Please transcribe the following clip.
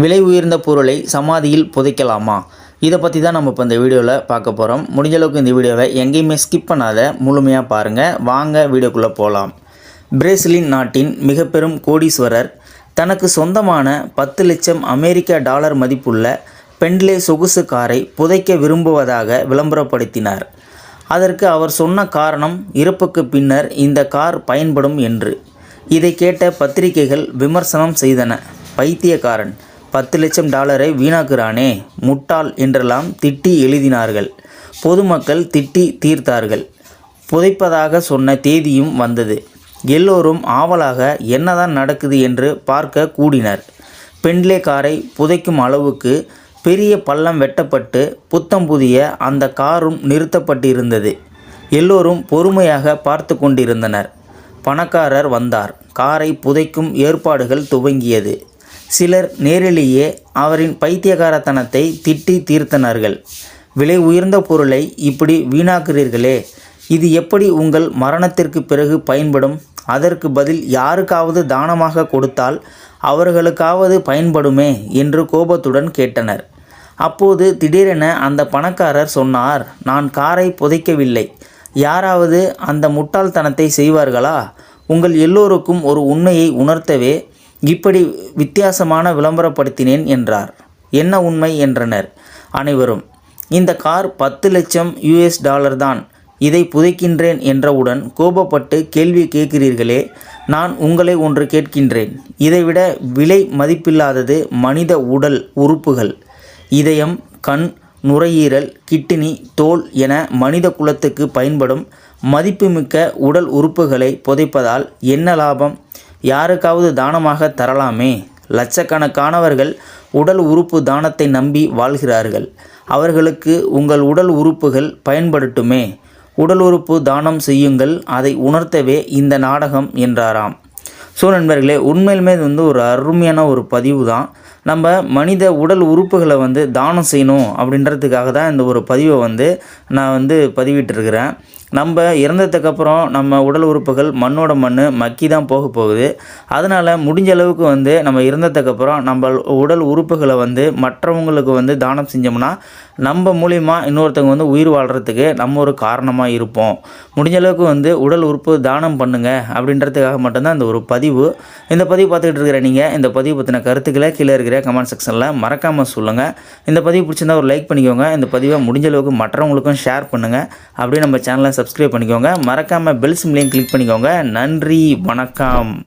விலை உயர்ந்த பொருளை சமாதியில் புதைக்கலாமா? இதை பற்றி தான் நம்ம இப்போ இந்த வீடியோவில் பார்க்க போகிறோம் முடிஞ்ச அளவுக்கு இந்த வீடியோவை எங்கேயுமே ஸ்கிப் பண்ணாத முழுமையாக பாருங்கள் வாங்க வீடியோக்குள்ளே போகலாம் பிரேசிலின் நாட்டின் மிக பெரும் கோடீஸ்வரர் தனக்கு சொந்தமான பத்து லட்சம் அமெரிக்க டாலர் மதிப்புள்ள பெண்ட்லே சொகுசு காரை புதைக்க விரும்புவதாக விளம்பரப்படுத்தினார். அதற்கு அவர் சொன்ன காரணம் இறப்புக்கு பின்னர் இந்த கார் பயன்படும் என்று. இதை கேட்ட பத்திரிகைகள் விமர்சனம் செய்தன. பைத்தியக்காரன். பத்து லட்சம் டாலரை வீணாக்குறானே முட்டாள் என்றெல்லாம் திட்டி எழுதினார்கள். பொதுமக்கள் திட்டி தீர்த்தார்கள். புதைப்பதாக சொன்ன தேதியும் வந்தது. எல்லோரும் ஆவலாக என்னதான் நடக்குது என்று பார்க்க கூடினர். பெண்லே காரை புதைக்கும் அளவுக்கு பெரிய பள்ளம் வெட்டப்பட்டு புத்தம் புதிய அந்த காரும் நிறுத்தப்பட்டிருந்தது. எல்லோரும் பொறுமையாக பார்த்து கொண்டிருந்தனர். பணக்காரர் வந்தார். காரை புதைக்கும் ஏற்பாடுகள் துவங்கியது. சிலர் நேரிலேயே அவரின் பைத்தியகாரத்தனத்தை திட்டி தீர்த்தனர்கள். விலை உயர்ந்த பொருளை இப்படி வீணாக்குறீர்களே இது எப்படி உங்கள் மரணத்திற்கு பிறகு பயன்படும்? அதற்கு பதில் யாருக்காவது தானமாக கொடுத்தால் அவர்களுக்காவது பயன்படுமே என்று கோபத்துடன் கேட்டனர். அப்போது திடீரென அந்த பணக்காரர் சொன்னார் நான் காரை புதைக்கவில்லை. யாராவது அந்த முட்டாள்தனத்தை செய்வார்களா? உங்கள் எல்லோருக்கும் ஒரு உண்மையை உணர்த்தவே இப்படி வித்தியாசமான விளம்பரப்படுத்தினேன் என்றார். என்ன உண்மை? என்றனர் அனைவரும். இந்த கார் பத்து லட்சம் யூஎஸ் டாலர் தான். இதை புதைக்கின்றேன் என்றவுடன் கோபப்பட்டு கேள்வி கேட்கிறீர்களே நான் உங்களை ஒன்று கேட்கின்றேன். இதைவிட விலை மதிப்பில்லாதது மனித உடல் உறுப்புகள். இதயம் கண் நுரையீரல் கிட்னி தோல் என மனித குலத்துக்கு பயன்படும் மதிப்புமிக்க உடல் உறுப்புகளை புதைப்பதால் என்ன லாபம்? யாருக்காவது தானமாக தரலாமே? லட்சக்கணக்கானவர்கள் உடல் உறுப்பு தானத்தை நம்பி வாழ்கிறார்கள். அவர்களுக்கு உங்கள் உடல் உறுப்புகள் பயன்படுட்டுமே? உடல் உறுப்பு தானம் செய்யுங்கள் அதை உணர்த்தவே இந்த நாடகம் என்றாராம். ஸோ நண்பர்களே உண்மையிலுமே இது வந்து ஒரு அருமையான ஒரு பதிவு தான் நம்ம மனித உடல் உறுப்புகளை வந்து தானம் செய்யணும் அப்படின்றதுக்காக தான் இந்த ஒரு பதிவை வந்து நான் வந்து பதிவிட்டிருக்கிறேன். நம்ம இறந்ததுக்கப்புறம் நம்ம உடல் உறுப்புகள் மண்ணோட மண் மக்கி தான் போக போகுது. அதனால் முடிஞ்ச அளவுக்கு வந்து நம்ம இறந்ததுக்கப்புறம் நம்ம உடல் உறுப்புகளை வந்து மற்றவங்களுக்கு வந்து தானம் செஞ்சோம்னா நம்ம மூலிமா இன்னொருத்தவங்க வந்து உயிர் வாழ்கிறதுக்கு நம்ம ஒரு காரணமாக இருப்போம். முடிஞ்ச அளவுக்கு வந்து உடல் உறுப்பு தானம் பண்ணுங்கள் அப்படின்றதுக்காக மட்டும்தான் இந்த ஒரு பதிவு. இந்த பதிவு பார்த்துக்கிட்டு இருக்கிற நீங்கள் இந்த பதிவு பற்றின கருத்துக்களை கீழே இருக்கிற கமெண்ட் செக்ஷனில் மறக்காமல் சொல்லுங்கள் இந்த பதிவு பிடிச்சிருந்தா ஒரு லைக் பண்ணிக்கோங்க. இந்த பதிவை முடிஞ்ச அளவுக்கு மற்றவங்களுக்கும் ஷேர் பண்ணுங்கள் அப்படியே நம்ம சேனலை சப்ஸ்கிரைப் பண்ணிக்கோங்க. மறக்காமல் பெல் சிம்லையும் கிளிக் பண்ணிக்கோங்க. நன்றி வணக்கம்.